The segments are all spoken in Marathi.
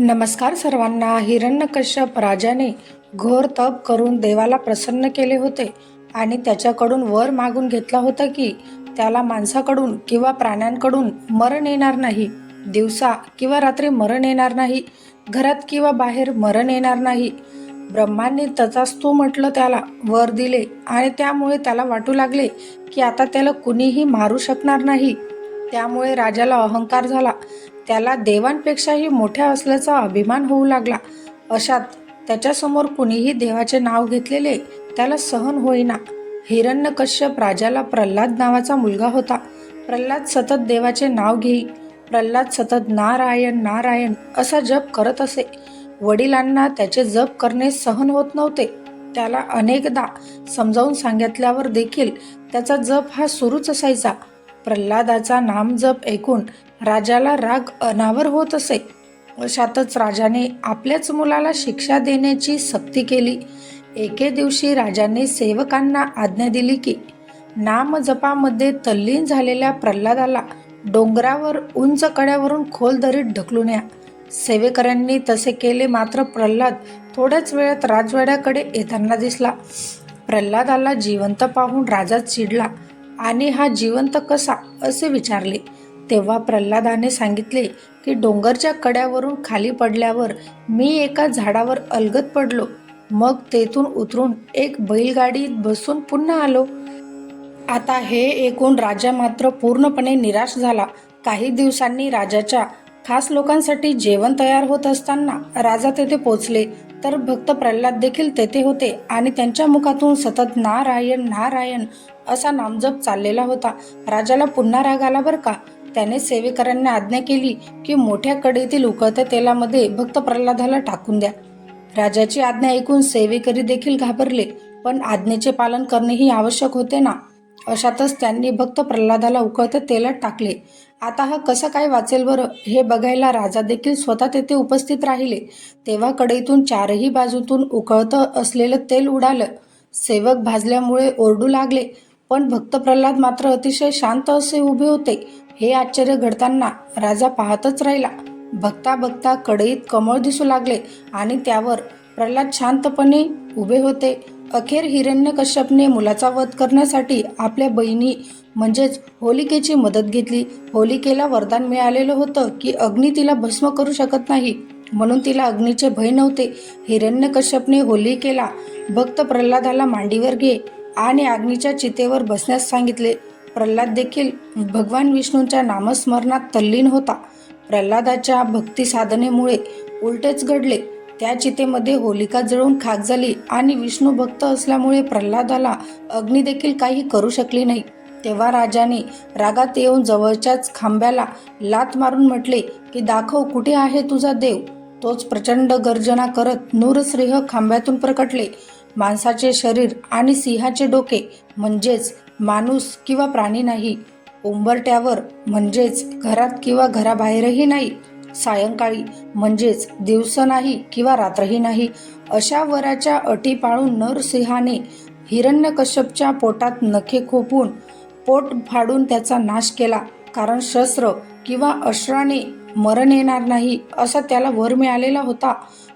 नमस्कार सर्वांना. हिरण्यकश्यप राजाने घोर तप करून देवाला प्रसन्न केले होते आणि त्याच्याकडून वर मागून घेतला होता की त्याला माणसाकडून किंवा प्राण्यांकडून मरण येणार नाही. दिवसा किंवा रात्री मरण येणार नाही. घरात किंवा बाहेर मरण येणार नाही. ब्रह्मांनी तथास्तू म्हटलं त्याला वर दिले आणि त्यामुळे त्याला वाटू लागले की आता त्याला कुणीही मारू शकणार नाही. त्यामुळे राजाला अहंकार झाला. त्याला देवांपेक्षाही मोठ्या असल्याचा अभिमान होऊ लागला. अशात त्याच्यासमोर कुणीही देवाचे नाव घेतलेले त्याला सहन होईना. हिरण्यकश्यप राजाला प्रल्हाद नावाचा मुलगा होता. प्रल्हाद सतत देवाचे नाव घेई. प्रल्हाद सतत नारायण नारायण असा जप करत असे. वडिलांना त्याचे जप करणे सहन होत नव्हते. त्याला अनेकदा समजावून सांगितल्यावर देखील त्याचा जप हा सुरूच असायचा. प्रल्हादाचा नामजप ऐकून राजाला राग अनावर होत असे. अशातच राजाने आपल्याच मुलाला शिक्षा देण्याची सक्ती केली. एके दिवशी राजाने सेवकांना आज्ञा दिली की नामजपामध्ये तल्लीन झालेल्या प्रल्हादाला डोंगरावर उंच कड्यावरून खोल दरीत ढकलून या. सेवेकऱ्यांनी तसे केले मात्र प्रल्हाद थोड्याच वेळात राजवाड्याकडे येताना दिसला. प्रल्हादाला जिवंत पाहून राजा चिडला. आणि हा जिवंत कसा? असे विचारले. तेव्हा प्रल्हादाने सांगितले की डोंगरच्या कड्यावरून खाली पडल्यावर मी एका झाडावर अलगत पडलो. मग तेथून उतरून एक बैलगाडीत बसून पुन्हा आलो. आता हे ऐकून राजा मात्र पूर्णपणे निराश झाला. काही दिवसांनी राजाच्या खास लोकांसाठी जेवण तयार होत असताना राजा तेथे पोचले तर भक्त प्रल्हाद देखील तेथे होते आणि त्यांच्या मुखातून सतत नारायण नारायण असा नामजप चाललेला होता. राजाला पुन्हा राग आला बरं का? त्याने सेवेकरांना आज्ञा केली की मोठ्या कडीतील उकळत्या तेलामध्ये भक्त प्रल्हादाला टाकून द्या. राजाची आज्ञा ऐकून सेवेकरी देखील घाबरले पण आज्ञेचे पालन करणेही आवश्यक होते ना? अशातच त्यांनी भक्त प्रल्हादाला उकळत्या तेलात टाकले. आता हा कसं काय वाचेल बरं? हे बघायला राजा देखील स्वतः तेथे उपस्थित राहिले. तेव्हा कढईतून चारही बाजूतून उकळतं असलेलं तेल उडालं. सेवक भाजल्यामुळे ओरडू लागले पण भक्त प्रल्हाद मात्र अतिशय शांत असे उभे होते. हे आश्चर्य घडताना राजा पाहतच राहिला. बघता बघता कढईत कमळ दिसू लागले आणि त्यावर प्रल्हाद शांतपणे उभे होते. अखेर हिरण्यकश्यपने मुलाचा वध करण्यासाठी आपल्या बहिणी म्हणजेच होलिकेची मदत घेतली. होलिकेला वरदान मिळालेलं होतं की अग्नी तिला भस्म करू शकत नाही. म्हणून तिला अग्नीचे भय नव्हते. हिरण्यकश्यपने होलिकेला भक्त प्रल्हादाला मांडीवर घे आणि अग्नीच्या चितेवर बसण्यास सांगितले. प्रल्हाद देखील भगवान विष्णूंच्या नामस्मरणात तल्लीन होता. प्रल्हादाच्या भक्ती साधनेमुळे उलटेच घडले. त्या चितेमध्ये होलिका जळून खाक झाली आणि विष्णू भक्त असल्यामुळे प्रल्हादाला अग्नी देखील काही करू शकली नाही. तेव्हा राजाने रागात येऊन जवळच्याच खांब्याला लात मारून म्हटले की दाखव कुठे आहे तुझा देव? तोच प्रचंड गर्जना करत नूरसिंह खांब्यातून प्रकटले. माणसाचे शरीर आणि सिंहाचे डोके म्हणजेच माणूस किंवा प्राणी नाही उंबरट्यावर म्हणजेच घरात किंवा घराबाहेरही नाही सायंकाळी म्हणजेच दिवस नाही किंवा रात्रही नाही अशा वराच्या अटी पाळून नरसिंहाने हिरण्यकश्यपच्या पोटात नखे खोपून पोट फाडून त्याचा नाश केला. कारण शस्त्र किंवा अश्राने मरण येणार नाही असा त्याला वर मिळालेला होता.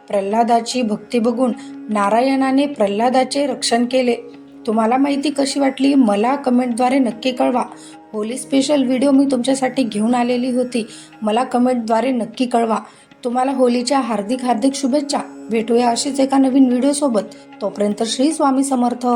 प्रल्हादाची भक्ती बघून नारायणाने प्रल्हादाचे रक्षण केले. तुम्हाला माहिती कशी वाटली मला कमेंटद्वारे नक्की कळवा. होली स्पेशल व्हिडिओ मी तुमच्यासाठी घेऊन आलेली होती मला कमेंटद्वारे नक्की कळवा. तुम्हाला होलीच्या हार्दिक हार्दिक शुभेच्छा. भेटूया अशीच एका नवीन व्हिडिओसोबत. तोपर्यंत श्री स्वामी समर्थ.